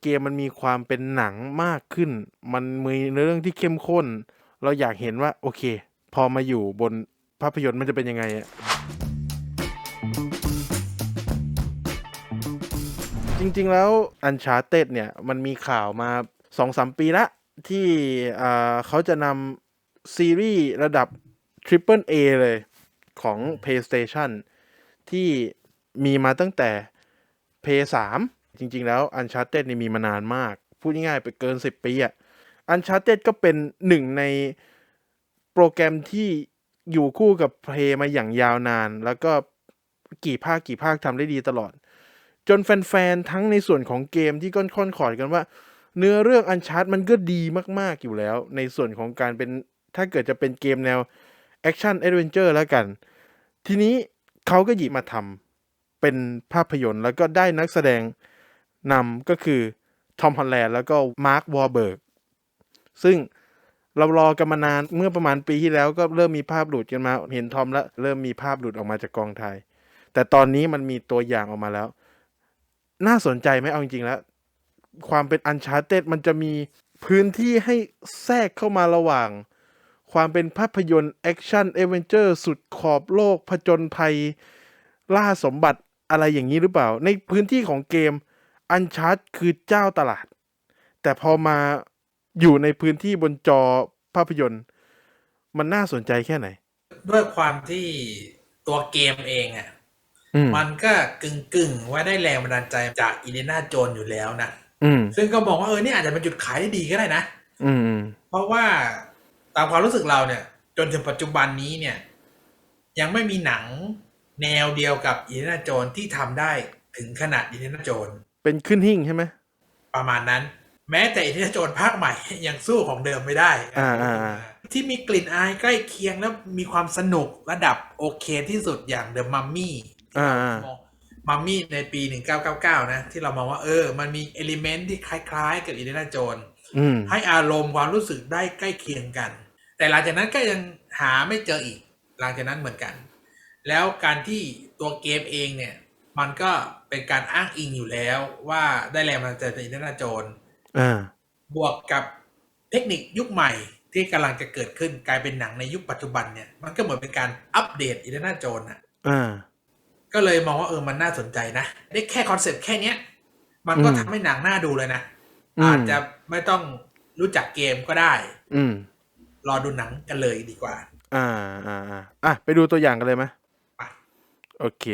เกมมันมีความเป็นหนังมากขึ้น มันมีเนื้อเรื่องที่เข้มข้น เราอยากเห็นว่าโอเค พอมาอยู่บนภาพยนตร์มันจะเป็นยังไงอะจริงๆแล้ว Uncharted เนี่ย มันมีข่าวมา2-3ปีละที่อ่าเขาจะนำซีรีส์ระดับ Triple A เลยของ PlayStation ที่มีมาตั้งแต่ p 3 จริง ๆ แล้ว Uncharted นี่มีมานานมาก พูดง่ายๆไปเกิน 10 ปีอะ Uncharted ก็เป็นหนึ่งในโปรแกรมที่อยู่คู่กับ Play มาอย่างยาวนาน แล้วก็กี่ภาคกี่ภาคทำได้ดีตลอด จนแฟนๆ ทั้งในส่วนของเกมที่ก้อนค่อนขอดกันว่า เนื้อเรื่อง Uncharted มันก็ดีมากๆอยู่แล้ว ในส่วนของการเป็นถ้าเกิดจะเป็นเกมแนว Action Adventure แล้วกัน ทีนี้เขาก็หยิบมาทำเป็นภาพยนตร์แล้วก็ได้นักแสดง นำก็คือทอมฮอลแลนด์แล้วก็มาร์ควอร์เบิร์กซึ่งเรารอกันมานานเมื่อประมาณปีที่แล้วก็เริ่มมีภาพหลุดกันมาเห็นทอมแล้วเริ่มมีภาพหลุดออกมาจากกองไทย แต่ตอนนี้มันมีตัวอย่างออกมาแล้ว น่าสนใจไหมเอาจริงๆแล้ว ความเป็นอันชาร์เต็ดมันจะมีพื้นที่ให้แทรกเข้ามาระหว่าง ความเป็นภาพยนตร์แอคชั่นเอเวนเจอร์สุดขอบโลกผจญภัย ล่าสมบัติอะไรอย่างนี้หรือเปล่า ในพื้นที่ของเกม อันชาร์ตคือเจ้าตลาด แต่พอมาอยู่ในพื้นที่บนจอภาพยนตร์ มันน่าสนใจแค่ไหน ด้วยความที่ตัวเกมเองอะอืมมันก็กึ่งกึ่งๆว่าได้แรงบันดาลใจจากอีเดนาโจนอยู่แล้วนะอืมซึ่งก็มองว่าเออนี่อาจจะเป็นจุดขายได้ดีก็ได้นะอืมอืมเพราะว่าตามความรู้สึกเราเนี่ย จนถึงปัจจุบันนี้เนี่ย ยังไม่มีหนังแนวเดียวกับอีเดนาโจนที่ทำได้ถึงขนาดอีเดนาโจน เป็นขึ้นหิ่งใช่ไหมประมาณนั้น แม้แต่อีเดนาโจนภาคใหม่ยังสู้ของเดิมไม่ได้อ่าอ่าอ่าที่มีกลิ่นอายใกล้เคียงแล้วมีความสนุกระดับโอเคที่สุดอย่างเดอะมัมมี่อ่าอ่ามัมมี่ในปี 1999 นะ ที่เรามองว่าเออ มันมีเอลิเมนต์ที่คล้ายๆ กับอีเดนาโจนอืมให้อารมณ์ความรู้สึกได้ใกล้เคียงกัน แต่หลังจากนั้นก็ยังหาไม่เจออีก หลังจากนั้นเหมือนกัน แล้วการที่ตัวเกมเองเนี่ย มันก็เป็นการอ้างอิงอยู่แล้วว่าได้แรงบันดาลใจจากอินเดนาโจนอ่าบวกกับเทคนิคยุคใหม่ที่กำลังจะเกิดขึ้นกลายเป็นหนังในยุคปัจจุบันเนี่ย มันก็เหมือนเป็นการอัปเดตอินเดนาโจนอะอ่าก็เลยมองว่าเออมันน่าสนใจนะได้แค่คอนเซ็ปต์แค่เนี้ย มันก็อืมทำให้หนังน่าดูเลยนะอืมอาจจะไม่ต้องรู้จักเกมก็ได้ อืมรอดูหนังกันเลยดีกว่า อ่าอ่าอ่าอะไปดูตัวอย่างกันเลยไหมไปโอเค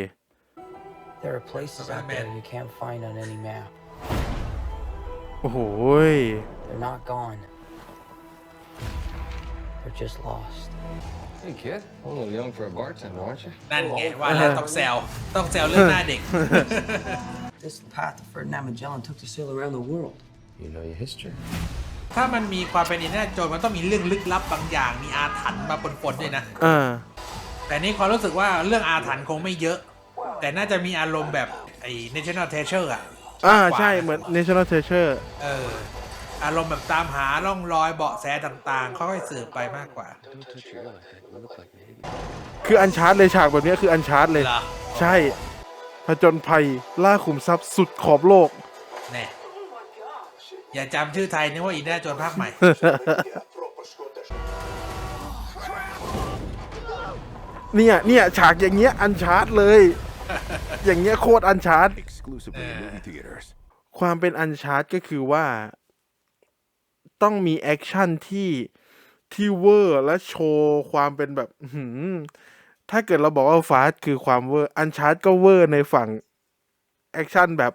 There are places out there Man. you can't find on any map. โอ้โหย They're not gone. They're just lost. Hey, kid. A little young for a bartender, aren't you? นั่นไงว่าแล้วต้องแซวต้องแซวเรื่องหน้าเด็ก This is the path that Ferdinand Magellan took to sail around the world. You know your history. ถ้ามันมีความเป็นอินเดนาโจนมันต้องมีเรื่องลึกลับบางอย่างมีอาถรรพ์มาปนๆด้วยนะ อ่า แต่นี่ความรู้สึกว่าเรื่องอาถรรพ์คงไม่เยอะ แต่น่าจะมีอารมณ์แบบไอ้ National Treasure อะ อ่ามกกว่ใช่เหมือน National Treasure เออ อารมณ์แบบตามหาร่องรอยเบาะแสต่างๆ ค่อยๆสืบไปมากกว่า Don't touch your ear like that. You look like an idiot. คืออันชาร์ตเลยฉากแบบเนี้ยคืออันชาร์ตเลย เหรอ ใช่ผจญภัยล่าขุมทรัพย์สุดขอบโลก แน่อย่าจำชื่อไทยนึกว่าอินเดนาโจนภาคใหม่ เนี่ยเนี่ยฉากอย่างเงี้ยอันชาร์ตเลย อย่างเงี้ยโคตรอันชาร์ต exclusively in movie theaters. ความเป็นอันชาร์ตก็คือว่า ต้องมีแอคชั่นที่ที่เวอร์และโชว์ความเป็นแบบอื้อหือถ้าเกิดเราบอกว่าฟาสคือความเวอร์อันชาร์ตก็เวอร์ในฝั่งแอคชั่นแบบ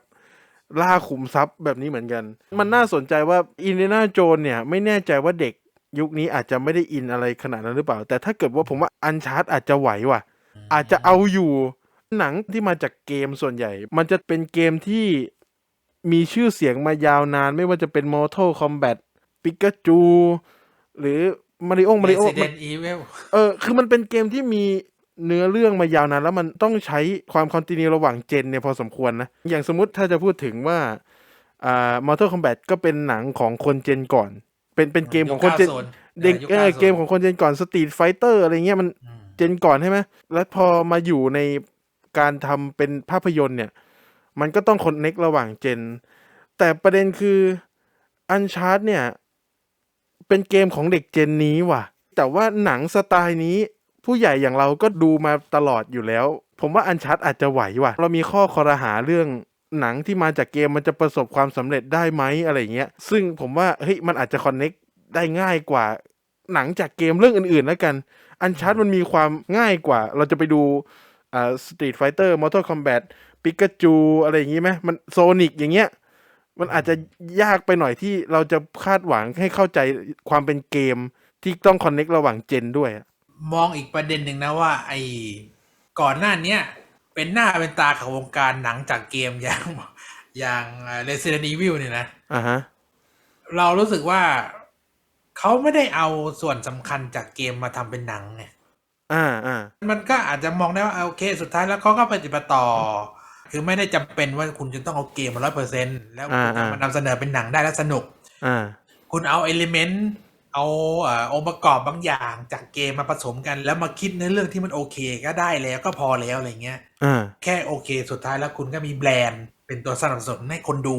ล่าขุมทรัพย์แบบนี้เหมือนกัน มันน่าสนใจว่าอินเดน่าโจนเนี่ย ไม่แน่ใจว่าเด็กยุคนี้อาจจะไม่ได้อินอะไรขนาดนั้นหรือเปล่า แต่ถ้าเกิดว่าผมว่าอันชาร์ตอาจจะไหวว่ะ อาจจะเอาอยู่ หนังที่มาจากเกมส่วนใหญ่ มันจะเป็นเกมที่มีชื่อเสียงมายาวนาน ไม่ว่าจะเป็น Mortal Kombat ปิกาจูหรือมาริโอมาริโอ Resident Evil เออคือมันเป็นเกมที่มีเนื้อเรื่องมายาวนานแล้วมันต้องใช้ความคอนติเนียระหว่างเจนเนี่ยพอสมควรนะ อย่างสมมุติถ้าจะพูดถึงว่าอ่า Mortal Kombat ก็เป็นหนังของคนเจนก่อน เป็นเป็นเกมของคนเจนยุค90เด็กยุคเออ90เกมของคนเจนก่อนสตรีทไฟเตอร์อะไรเงี้ยมันอืมเจนก่อนใช่ไหมแล้วพอมาอยู่ใน การทำเป็นภาพยนตร์เนี่ย มันก็ต้องคอนเน็กระหว่างเจน แต่ประเด็นคืออันชาร์ d เนี่ย เป็นเกมของเด็กเจนนี้ว่ะ แต่ว่าหนังสไตล์นี้ ผู้ใหญ่อย่างเราก็ดูมาตลอดอยู่แล้ว ผมว่าอันชาร์ d อาจจะไหวว่ะ เรามีข้อคอรหาเรื่องหนังที่มาจากเกมมันจะประสบความสำเร็จได้ไหมอะไรเงี้ย ซึ่งผมว่าเฮ้ยมันอาจจะคอนเน็กได้ง่ายกว่าหนังจากเกมเรื่องอื่นๆแล้วกัน อันชาร์ d มันมีความง่ายกว่า เราจะไปดู อ่าสตรีทไฟเตอร์มอเตอร์คอมแบทปิกาจูอะไรอย่างงี้ไหมมันโซนิกอย่างเงี้ย มันอาจจะยากไปหน่อยที่เราจะคาดหวังให้เข้าใจความเป็นเกมที่ต้องคอนเน็กระหว่างเจนด้วยอะมองอีกประเด็นหนึ่งนะว่า ไอ้ก่อนหน้าเนี้ยเป็นหน้าเป็นตาของวงการหนังจากเกมอย่างอย่าง Resident Evil เนี่ยนะอ่าฮะเรารู้สึกว่าเขาไม่ได้เอาส่วนสำคัญจากเกมมาทำเป็นหนังไงอ่าอ่า มันก็อาจจะมองได้ว่าโอเค สุดท้ายแล้วเขาก็ปฏิบัติต่อ คือไม่ได้จำเป็นว่าคุณจะต้องเอาเกมมาร้อยเปอร์เซ็นแล้วคุณจะมานำเสนอเป็นหนังได้แล้วสนุกอ่าคุณเอาเอลิเมนต์เอาเอ่อองค์ประกอบบางอย่างจากเกมมาผสมกันแล้วมาคิดในเรื่องที่มันโอเคก็ได้แล้วก็พอแล้วอะไรเงี้ยอ่าแค่โอเค สุดท้ายแล้วคุณก็มีแบรนด์เป็นตัวสนับสนุนให้คนดู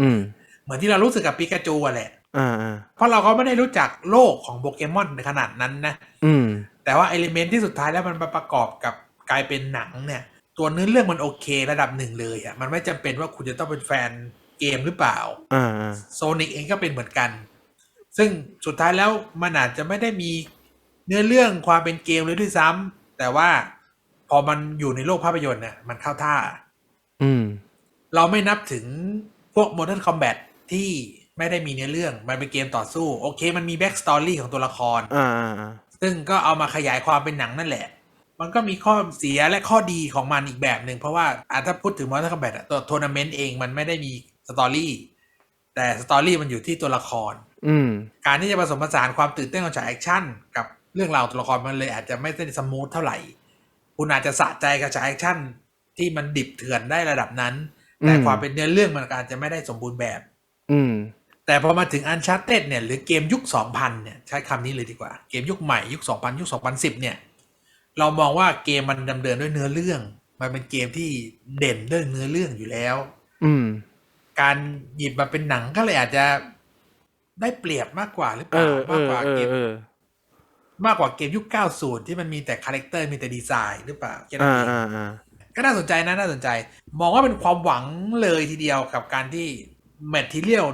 อืมเหมือนที่เรารู้สึกกับปิกาจูอะแหละอ่าอ่าเพราะเราก็ไม่ได้รู้จักโลกของโปเกมอนในขนาดนั้นนะอืม แต่ว่าเอลิเมนต์ที่สุดท้ายแล้วมันมาประกอบกับกลายเป็นหนังเนี่ย ตัวเนื้อเรื่องมันโอเคระดับหนึ่งเลยอะ่ะมันไม่จำเป็นว่าคุณจะต้องเป็นแฟนเกมหรือเปล่าอ่าอ่าโซนิกเองก็เป็นเหมือนกัน ซึ่งสุดท้ายแล้วมันอาจจะไม่ได้มีเนื้อเรื่องความเป็นเกมเลยด้วยซ้ำแต่ว่าพอมันอยู่ในโลกภาพยนตร์เนี่ยมันเข้าท่า อืม เราไม่นับถึงพวก Modern Combat ที่ไม่ได้มีเนื้อเรื่อง มันเป็นเกมต่อสู้ โอเค มันมีแบ็กสตอรี่ของตัวละคร อ่าอ่าอ่า ซึ่งก็เอามาขยายความเป็นหนังนั่นแหละ มันก็มีข้อเสียและข้อดีของมันอีกแบบหนึ่งเพราะว่าอาถ้าพูดถึง Mortal Kombat อะตัวทัวร์นาเมนต์เองมันไม่ได้มีสตอรี่แต่สตอรี่มันอยู่ที่ตัวละคร อืมการที่จะผสมผสานความตื่นเต้นของฉากแอคชั่นกับเรื่องราวตัวละครมันเลยอาจจะไม่ได้สมูทเท่าไหร่ คุณอาจจะสะใจกับฉากแอคชั่นที่มันดิบเถื่อนได้ระดับนั้น แต่อืมความเป็นเนื้อเรื่องมันก็อาจจะไม่ได้สมบูรณ์แบบ อืม แต่พอมาถึง Uncharted เนี่ยหรือเกมยุค 2000 เนี่ยใช้คำนี้เลยดีกว่า เกมยุคใหม่ยุค 2000 ยุค 2010 เนี่ย เรามองว่าเกมมันดำเนินด้วยเนื้อเรื่อง มันเป็นเกมที่เด่นเรื่องเนื้อเรื่องอยู่แล้ว อืม การหยิบมาเป็นหนังก็เลยอาจจะได้เปรียบมากกว่าหรือเปเอล่าอเอมากอกว่าเอเกอมเออมากกว่าเกมยุค 90 ที่มันมีแต่คาแรคเตอร์มีแต่ดีไซน์หรือเปล่าแค่นั้นอ่าเองอ่าอ่าก็น่าสนใจนะน่าสนใจ มองว่าเป็นความหวังเลยทีเดียวกับการที่แมททีเรียล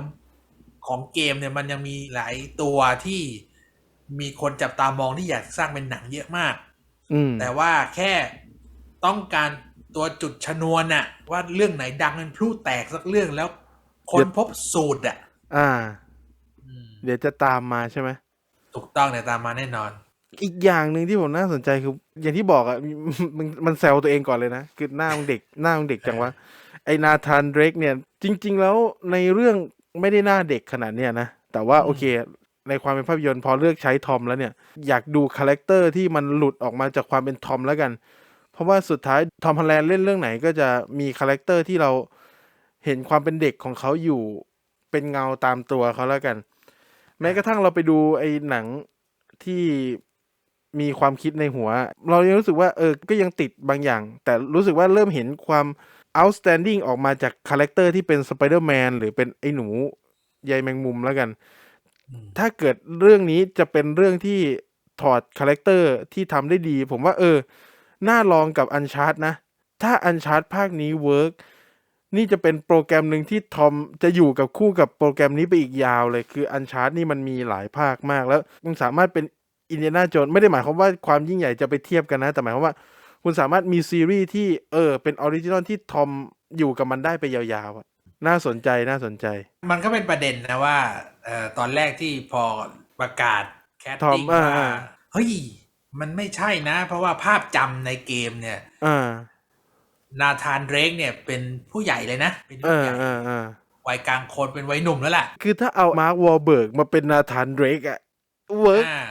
ของเกมเนี่ยมันยังมีหลายตัวที่มีคนจับตามองที่อยากสร้างเป็นหนังเยอะมากอืมแต่ว่าแค่ต้องการตัวจุดชนวนน่ะ ว่าเรื่องไหนดังมันพลุแตกสักเรื่องแล้วคนพบสูตรอะ อ่าอืมเดี๋ยวจะตามมาใช่ไหมถูกต้องเนี่ยตามมาแน่นอน อีกอย่างหนึ่งที่ผมน่าสนใจคือ อย่างที่บอกอะมันมันแซวตัวเองก่อนเลยนะคือหน้ามึงเด็กหน้ามึงเด็กจังวะไอนาธานเดรกเนี่ย จริง ๆ แล้วในเรื่อง ไม่ได้หน้าเด็กขนาดเนี้ยนะ แต่ว่าโอเค ในความเป็นภาพยนตร์พอเลือกใช้ทอมแล้วเนี่ย อยากดูคาแรคเตอร์ที่มันหลุดออกมาจากความเป็นทอมแล้วกัน เพราะว่าสุดท้ายทอมฮอลแลนด์เล่นเรื่องไหนก็จะมีคาแรคเตอร์ที่เราเห็นความเป็นเด็กของเขาอยู่เป็นเงาตามตัวเขาแล้วกัน แม้กระทั่งเราไปดูไอ้หนังที่มีความคิดในหัว เรายังรู้สึกว่าเออก็ยังติดบางอย่าง แต่รู้สึกว่าเริ่มเห็นความ outstanding ออกมาจากคาแรคเตอร์ที่เป็นสไปเดอร์แมนหรือเป็นไอ้หนูใยแมงมุมแล้วกันอืมถ้าเกิดเรื่องนี้จะเป็นเรื่องที่ถอดคาแรคเตอร์ที่ทำได้ดี ผมว่าเออ น่าลองกับอันชาร์ d นะ ถ้าอันชาร์ d ภาคนี้เวิร์กนี่จะเป็นโปรแกรมหนึ่งที่ทอมจะอยู่กับคู่กับโปรแกรมนี้ไปอีกยาวเลย คืออันชาร์ d นี่มันมีหลายภาคมาก แล้วมันสามารถเป็นอินเดียนาโจนไม่ได้หมายความว่าความยิ่งใหญ่จะไปเทียบกันนะ แต่หมายความว่า คุณสามารถมีซีรีส์ที่เออเป็นออริจินอลที่ทอมอยู่กับมันได้ไปยาวๆอะน่าสนใจน่าสนใจ มันก็เป็นประเด็นนะว่าเอ่อตอนแรกที่พอประกาศแคสทอมติ้งอ่าว่าอ่าเฮ้ย มันไม่ใช่นะ เพราะว่าภาพจำในเกมเนี่ย อ่านาธานเดรกเนี่ยเป็นผู้ใหญ่เลยนะ เป็นเอผู้อใหญ่เออเออวัยกลางคนเป็นวัยหนุ่มแล้วล่ะ คือถ้าเอามาร์ควอลเบิร์กมาเป็นนาธานเดรกอะเวิร์กอ่า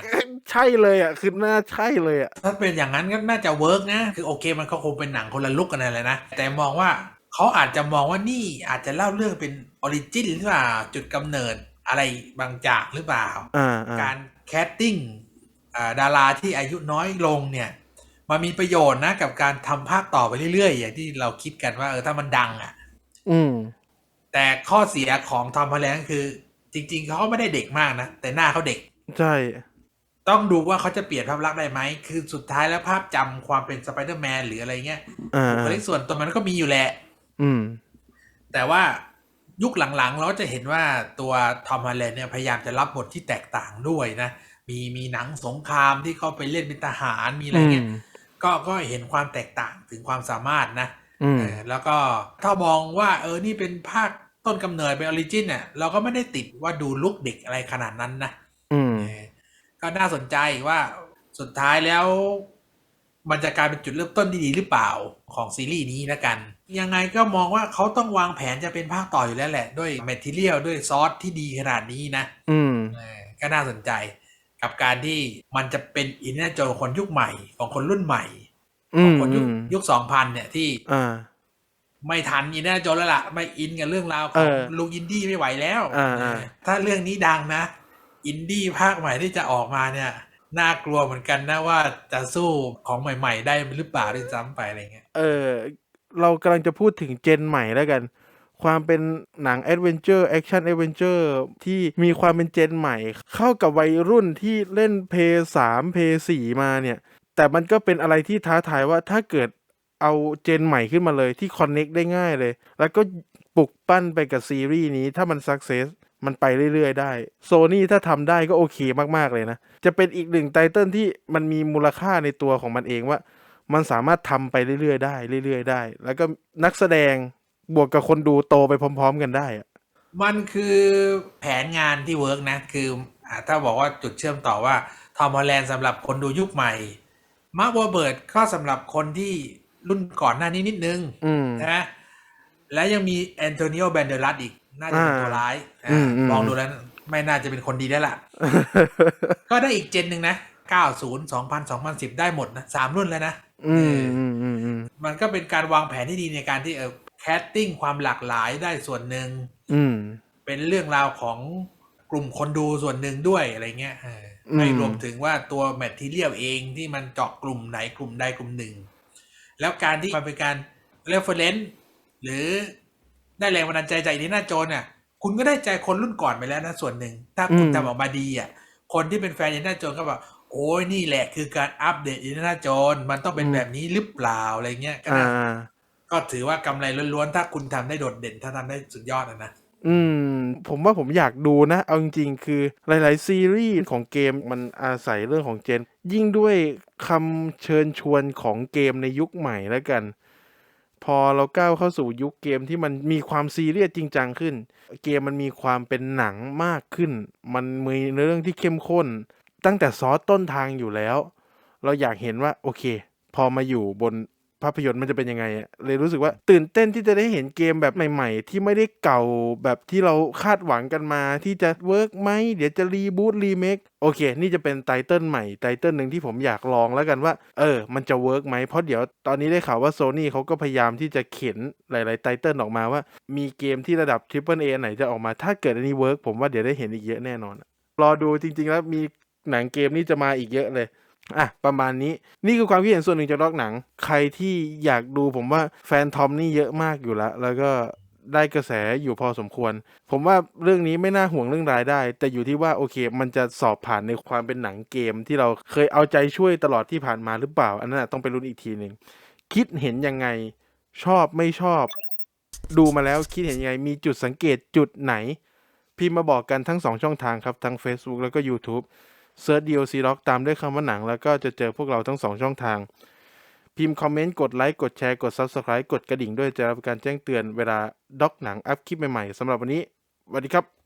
ใช่เลยอะคือน่าใช่เลยอะถ้าเป็นอย่างนั้นก็น่าจะเวิร์กนะ คือโอเคมันก็คงเป็นหนังคนละลุกกันอะไรนะ แต่มองว่าเขาอาจจะมองว่านี่อาจจะเล่าเรื่องเป็นออริจินหรือเปล่าจุดกำเนิดอะไรบางจากหรือเปล่าอ่าอ่าการแคสติ้งอ่าดาราที่อายุน้อยลงเนี่ยมันมีประโยชน์นะกับการทำภาคต่อไปเรื่อยๆ อย่างที่เราคิดกันว่าเออถ้ามันดังอะ อืม แต่ข้อเสียของทอมฮอลแลนด์คือ จริง ๆเขาไม่ได้เด็กมากนะ แต่หน้าเขาเด็ก ใช่ ต้องดูว่าเขาจะเปลี่ยนภาพลักษณ์ได้ไหม คือสุดท้ายแล้วภาพจำความเป็นสไปเดอร์แมนหรืออะไรเงี้ยอ่าบุคลิกส่วนตัวมันก็มีอยู่แหละ อืม แต่ว่ายุคหลังๆ เราจะเห็นว่าตัวทอมฮอลแลนด์เนี่ยพยายามจะรับบทที่แตกต่างด้วยนะ มีมีหนังสงครามที่เขาไปเล่นเป็นทหารมีอะไรเงี้ยอืมก็ก็เห็นความแตกต่างถึงความสามารถนะอืมเออแล้วก็ถ้ามองว่า เออ นี่เป็นภาคต้นกำเนิดเป็นออริจินเนี่ยเราก็ไม่ได้ติดว่าดูลุกเด็กอะไรขนาดนั้นนะอืมเออ ก็น่าสนใจว่าสุดท้ายแล้ว มันจะกลายเป็นจุดเริ่มต้นที่ดีหรือเปล่าของซีรีส์นี้นะกัน ยังไงก็มองว่าเขาต้องวางแผนจะเป็นภาคต่ออยู่แล้วแหละ ด้วยแมทเทียลด้วยซอสที่ดีขนาดนี้นะ อืมเออก็น่าสนใจ กับการที่มันจะเป็นอินเนอร์โจคนยุคใหม่ของคนรุ่นใหม่อืของมคนยุคอืมยุคสองพันเนี่ยที่อ่าไม่ทันอินเนอร์โจแล้วล่ะ ไม่อินกับเรื่องราวขเอองอลุงอินดี้ไม่ไหวแล้วอ่าอ่าเออถ้าเรื่องนี้ดังนะ อินดี้ภาคใหม่ที่จะออกมาเนี่ยน่ากลัวเหมือนกันนะว่าจะสู้ของใหม่ ๆ ได้หรือเปล่าด้วยซ้ำไปอะไรเงี้ยเออ เรากำลังจะพูดถึงเจนใหม่แล้วกัน ความเป็นหนังแอดเวนเจอร์แอคชั่นแอดเวนเจอร์ที่มีความเป็นเจนใหม่ เข้ากับวัยรุ่นที่เล่นเพย์สามเพย์สี่มาเนี่ย แต่มันก็เป็นอะไรที่ท้าทายว่าถ้าเกิดเอาเจนใหม่ขึ้นมาเลยที่คอนเน็กได้ง่ายเลย แล้วก็ปลุกปั้นไปกับซีรีส์นี้ถ้ามันสักเซส มันไปเรื่อยๆได้โซนี่ถ้าทำได้ก็โอเคมากๆเลยนะ จะเป็นอีกหนึ่งไตเติลที่มันมีมูลค่าในตัวของมันเองว่า มันสามารถทำไปเรื่อยๆได้เรื่อยๆได้ แล้วก็นักแสดงบวกกับคนดูโตไปพร้อม ๆ กันได้อะมันคือแผนงานที่เวิร์กนะ คืออ่าถ้าบอกว่าจุดเชื่อมต่อว่าทอมฮอลแลนด์สำหรับคนดูยุคใหม่มาร์ควอเบิร์ดก็สำหรับคนที่รุ่นก่อนหน้านี้นิดนึงอืมใช่ไหมแล้วยังมีแอนโทนิโอแบนเดลัสอีก น่าจะเป็นอ่าตัวร้ายอืมอ่าอืมมองดูแล้วไม่น่าจะเป็นคนดีได้ละก็ได้อีกเจนหนึ่งนะ90 2000 2010ได้หมดนะสามรุ่นแล้วนะอืมเอออืมอืมอืมมันก็เป็นการวางแผนที่ดีในการที่เออแคสติ้งความหลากหลายได้ส่วนหนึ่งอืมเป็นเรื่องราวของกลุ่มคนดูส่วนหนึ่งด้วยอะไรเงี้ยเอออมไม่รวมถึงว่าตัวแมททีเรียลเองที่มันเจาะกลุ่มไหนกลุ่มใดกลุ่มหนึ่ง แล้วการที่มันเป็นการเรฟเฟรนซ์หรือ ได้แรงบันดาลใจจากอินเดียนาโจนเนี่ยคุณก็ได้ใจคนรุ่นก่อนไปแล้วนะส่วนหนึ่ง ถ้าคุณอืมทำออกมาดีอะคนที่เป็นแฟนอินเดียนาโจนก็บอกโอ้ยนี่แหละคือการอัปเดตอินเดียนาโจนมันต้องเป็นแบบนี้หรือเปล่าอะไรเงี้ยก็อ่าน่าก็ถือว่ากำไรล้วนๆ ถ้าคุณทำได้โดดเด่นถ้าทำได้สุดยอดอะนะอืม ผมว่าผมอยากดูนะ เอาจริงๆ คือหลายๆ ซีรีส์ของเกมมันอาศัยเรื่องของเจน ยิ่งด้วยคำเชิญชวนของเกมในยุคใหม่แล้วกัน พอเราก้าวเข้าสู่ยุคเกมที่มันมีความซีเรียสจริงจังขึ้น เกมมันมีความเป็นหนังมากขึ้น มันมีเนื้อเรื่องที่เข้มข้น ตั้งแต่ซอสต้นทางอยู่แล้ว เราอยากเห็นว่าโอเค พอมาอยู่บน ภาพยนตร์มันจะเป็นยังไงเลยรู้สึกว่าตื่นเต้นที่จะได้เห็นเกมแบบใหม่ ๆ ที่ไม่ได้เก่าแบบที่เราคาดหวังกันมา ที่จะเวิร์กไหมเดี๋ยวจะรีบูตรีเมคโอเค นี่จะเป็นไตเติลใหม่ไตเติลหนึ่งที่ผมอยากลองแล้วกันว่า เออ มันจะเวิร์กไหมเพราะเดี๋ยวตอนนี้ได้ข่าวว่าโซนี่เขาก็พยายามที่จะเข็นหลาย ๆ ไตเติลออกมาว่า มีเกมที่ระดับ Triple A ไหนจะออกมาถ้าเกิดอันนี้เวิร์กผมว่าเดี๋ยวได้เห็นอีกเยอะแน่นอนรอดูจริง ๆ แล้วมีหนังเกมนี่จะมาอีกเยอะเลย อะประมาณนี้นี่คือความคิดเห็นส่วนหนึ่งจากนอกหนัง ใครที่อยากดูผมว่าแฟนทอมนี่เยอะมากอยู่แล้วแล้วก็ได้กระแสอยู่พอสมควร ผมว่าเรื่องนี้ไม่น่าห่วงเรื่องรายได้ แต่อยู่ที่ว่าโอเค มันจะสอบผ่านในความเป็นหนังเกม ที่เราเคยเอาใจช่วยตลอดที่ผ่านมาหรือเปล่า อันนั้นต้องไปลุ้นอีกทีหนึ่งคิดเห็นยังไงชอบไม่ชอบ ดูมาแล้วคิดเห็นยังไง มีจุดสังเกตจุดไหน พิมพ์มาบอกกันทั้ง2ช่องทางครับทั้ง Facebook แล้วก็ YouTube เซิร์ช DLC Rock ตามด้วยคำว่าหนัง แล้วก็จะเจอพวกเราทั้ง 2 ช่องทาง พิมพ์คอมเมนต์กดไลค์กดแชร์กด Subscribe กดกระดิ่งด้วยจะรับการแจ้งเตือนเวลาด็อกหนังอัพคลิปใหม่ๆสำหรับวันนี้สวัสดีครับ